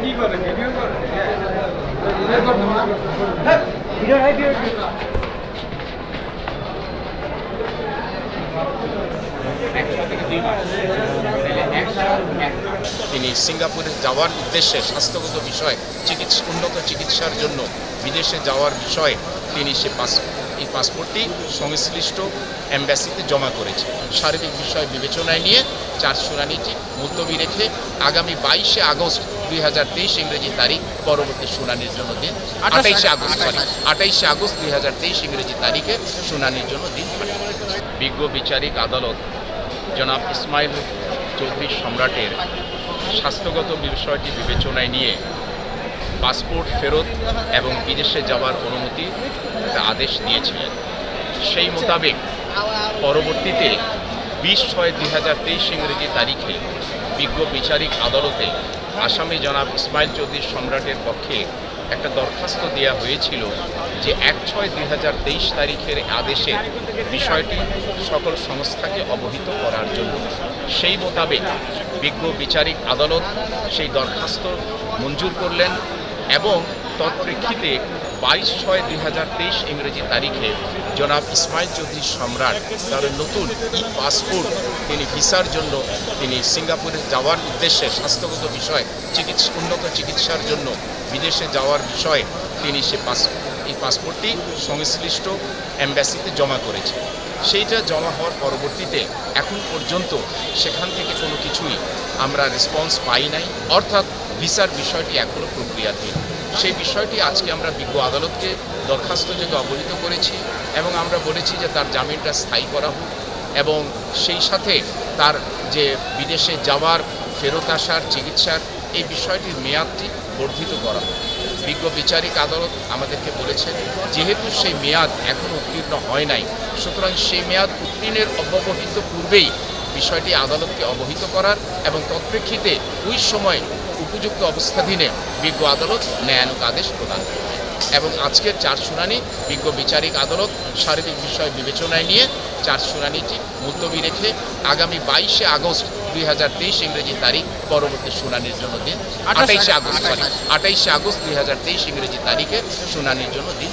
কি করে? ভিডিও করে? তিনি সিঙ্গাপুরে যাওয়ার উদ্দেশ্যে স্বাস্থ্যগত বিষয় চিকিৎসা উন্নত চিকিৎসার জন্য বিদেশে যাওয়ার বিষয়ে তিনি সে পাস এই পাসপোর্টটি সংশ্লিষ্ট অ্যাম্বাসিতে জমা করেছে। শারীরিক বিষয় বিবেচনায় নিয়ে চার শুনানিটি মুলতবি রেখে আগামী বাইশে আগস্ট দুই হাজার তেইশ ইংরেজি তারিখ পরবর্তী শুনানির জন্য দিন। আঠাইশে আগস্ট সরি আঠাইশে আগস্ট দুই হাজার তেইশ ইংরেজি তারিখে শুনানির জন্য দিন বিজ্ঞ বিচারিক আদালত জনাব ইসমাইল চৌধুরী সম্রাটের স্বাস্থ্যগত বিষয়টি বিবেচনায় নিয়ে পাসপোর্ট ফেরত এবং বিদেশে যাওয়ার অনুমতি একটা আদেশ দিয়েছিলেন। সেই মোতাবেক পরবর্তীতে বিশ ছয় দুই হাজার তেইশ ইংরেজি তারিখে বিজ্ঞ বিচারিক আদালতে আসামি জনাব ইসমাইল চৌধুরী সম্রাটের পক্ষে একটা দরখাস্ত দেওয়া হয়েছিল যে এক ছয় দুই হাজার তেইশ তারিখের আদেশে বিষয়টি সকল সংস্থাকে অবহিত করার জন্য। সেই মোতাবেক বিজ্ঞ বিচারিক আদালত সেই দরখাস্ত মঞ্জুর করলেন এবং তৎপ্রেক্ষিতে বাইশ ছয় দুই হাজার তেইশ ইংরেজি তারিখে জনাব ইসমাইল চৌধুরী সম্রাট, তার নতুন ই পাসপোর্ট তিনি ভিসার জন্য, তিনি সিঙ্গাপুরে যাওয়ার উদ্দেশ্যে স্বাস্থ্যগত বিষয় চিকিৎসা, উন্নত চিকিৎসার জন্য বিদেশে যাওয়ার বিষয়ে তিনি সে পাস এই পাসপোর্টটি সংশ্লিষ্ট অ্যাম্বাসিতে জমা করেছে। সেইটা জমা হওয়ার পরবর্তীতে এখন পর্যন্ত সেখান থেকে কোনো কিছুই আমরা রেসপন্স পাই নাই। অর্থাৎ ভিসার বিষয়টি এখনও প্রক্রিয়াধীন। সেই বিষয়টি আজকে আমরা বিজ্ঞ আদালতকে দরখাস্ত যোগে অবহিত করেছি এবং আমরা বলেছি যে তার জামিনটা স্থায়ী করা হোক এবং সেই সাথে তার যে বিদেশে যাওয়ার, ফেরত আসার, চিকিৎসার এই বিষয়টির মেয়াদটি বর্ধিত করা হোক। বিজ্ঞ বিচারিক আদালত আমাদেরকে বলেছেন, যেহেতু সেই মেয়াদ এখনও উত্তীর্ণ হয় নাই, সুতরাং সেই মেয়াদ উত্তীর্ণের অব্যবহিত পূর্বেই বিষয়টি আদালতকে অবহিত করার এবং তৎপ্রেক্ষিতে ওই সময় উপযুক্ত অবস্থাধীনে বিজ্ঞ আদালত ন্যায়ানুক আদেশ প্রদান করবে এবং আজকের চার শুনানি বিজ্ঞ বিচারিক আদালত শারীরিক বিষয় বিবেচনায় নিয়ে চার শুনানিটি মুলতবি রেখে আগামী বাইশে আগস্ট দুই হাজার তেইশ ইংরেজি তারিখ পরবর্তী শুনানির জন্য দিন। আঠাইশে আগস্ট সরি আঠাইশে আগস্ট দুই হাজার তেইশ ইংরেজি তারিখে শুনানির জন্য দিন।